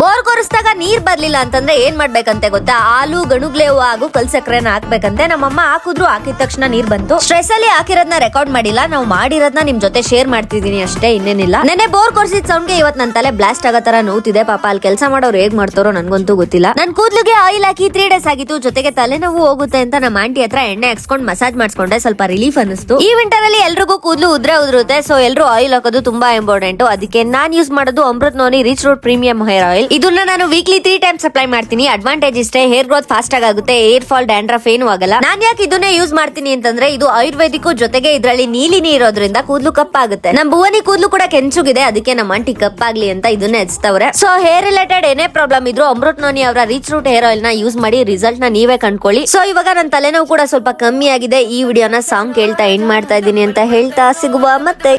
Bore ಕೊರಿಸಿದಾಗ ನೀರ್ ಬರ್ಲಿಲ್ಲ ಅಂತಂದ್ರೆ ಏನ್ ಮಾಡ್ಬೇಕಂತೆ ಗೊತ್ತಾ? ಆಲೂ ಗಣುಗ್ಲೇವು ಹಾಗೂ ಕಲ್ ಸಕ್ಕರೆನ ಹಾಕ್ಬೇಕಂತೆ. ನಮ್ಮಮ್ಮ ಹಾಕಿದ್ರು, ಹಾಕಿದ ತಕ್ಷಣ ನೀರ್ ಬಂತು. ಸ್ಟ್ರೆಸ್ ಅಲ್ಲಿ ಹಾಕಿರೋದ್ನ ರೆಕಾರ್ಡ್ ಮಾಡಿಲ್ಲ. ನಾವು ಮಾಡಿರೋದ್ನ ನಿಮ್ ಜೊತೆ ಶೇರ್ ಮಾಡ್ತಿದೀನಿ ಅಷ್ಟೇ, ಇನ್ನೇನಿಲ್ಲ. ನೆನೆ ಬೋರ್ ಕೊರ್ಸಿದ ಸೌಂಡ್ಗೆ ಇವತ್ ನನ್ ತಲೆ ಬ್ಲಾಸ್ಟ್ ಆಗೋ ತರ ನೋತಿದೆ. ಪಾಪ ಅಲ್ಲಿ ಕೆಲಸ ಮಾಡೋರು ಹೇಗ್ ಮಾಡ್ತಾರೋ ನನ್ಗಂತೂ ಗೊತ್ತಿಲ್ಲ. ನನ್ ಕೂದ್ಲಿಗೆ ಆಯಿಲ್ ಹಾಕಿ ತ್ರೀ ಡೇಸ್ ಆಗಿತ್ತು. ಜೊತೆಗೆ ತಲೆನೋವು ಹೋಗುತ್ತೆ ಅಂತ ನಮ್ಮ ಆಂಟಿ ಹತ್ರ ಎಣ್ಣೆ ಹಾಕ್ಸ್ಕೊಂಡು ಮಸಾಜ್ ಮಾಡ್ಸ್ಕೊಂಡೆ. ಸ್ವಲ್ಪ ರಿಲೀಫ್ ಅನಿಸ್ತು ಈ ವಿಂಟರ್ ಅಲ್ಲಿ ಎಲ್ರಿಗೂ ಕೂದ್ಲು ಉದ್ರೆ ಉದುರುತ್ತೆ. ಸೊ ಎಲ್ರು ಆಯಿಲ್ ಹಾಕೋದು ತುಂಬಾ ಇಂಪಾರ್ಟೆಂಟ್ ಅದಕ್ಕೆ ನಾನ್ ಯೂಸ್ ಮಾಡೋದು Amrit noni rich road premium hair oil ಇದನ್ನ ನಾನು ವೀಕ್ಲಿ ತ್ರೀ ಟೈಮ್ಸ್ ಅಪ್ಲೈ ಮಾಡ್ತೀನಿ. ಅಡ್ವಾಂಟೇಜ್ ಇಷ್ಟೇ ಹೇರ್ ಗ್ರೋತ್ ಫಾಸ್ಟ್ ಆಗಿ ಆಗುತ್ತೆ ಏರ್ ಫಾಲ್ ಡ್ಯಾಂಡ್ರಫ್ ಏನು ಆಗಲ್ಲ. ನಾನ್ ಯಾಕೆ ಇದನ್ನೇ ಯೂಸ್ ಮಾಡ್ತೀನಿ ಅಂತಂದ್ರೆ, ಇದು ಆಯುರ್ವೇದಿಕ್ ಜೊತೆಗೆ ಇದರಲ್ಲಿ ನೀಲಿನಿ ಇರೋದ್ರಿಂದ ಕೂದಲು ಕಪ್ಪಾಗುತ್ತೆ. ನಮ್ ಭುವನಿ ಕೂದಲು ಕೂಡ ಕೆಂಚುಗಿದೆ, ಅದಕ್ಕೆ ನಮ್ಮ ಆಂಟಿ ಕಪ್ಪಾಗ್ಲಿ ಅಂತ ಇದನ್ನೇ ಹಚ್ತವ್ರೆ. ಸೊ ಹೇರ್ ರಿಲೇಟೆಡ್ ಏನೇ ಪ್ರಾಬ್ಲಮ್ ಇದ್ರು ಅಮೃತ್ ನೋನಿ ಅವರ ರಿಚ್ ರೂಟ್ ಹೇರ್ ಆಯಿಲ್ನ ಯೂಸ್ ಮಾಡಿ ರಿಸಲ್ಟ್ನ ನೀವೇ ಕಂಡ್ಕೊಳ್ಳಿ. ಸೊ ಇವಾಗ ನನ್ನ ತಲೆನೋವು ಕೂಡ ಸ್ವಲ್ಪ ಕಮ್ಮಿ ಆಗಿದೆ. ಈ ವಿಡಿಯೋನ ಸಾಂಗ್ ಕೇಳ್ತಾ ಎಂಡ್ ಮಾಡ್ತಾ ಇದ್ದೀನಿ ಅಂತ ಹೇಳ್ತಾ ಸಿಗುವ ಮತ್ತೆ.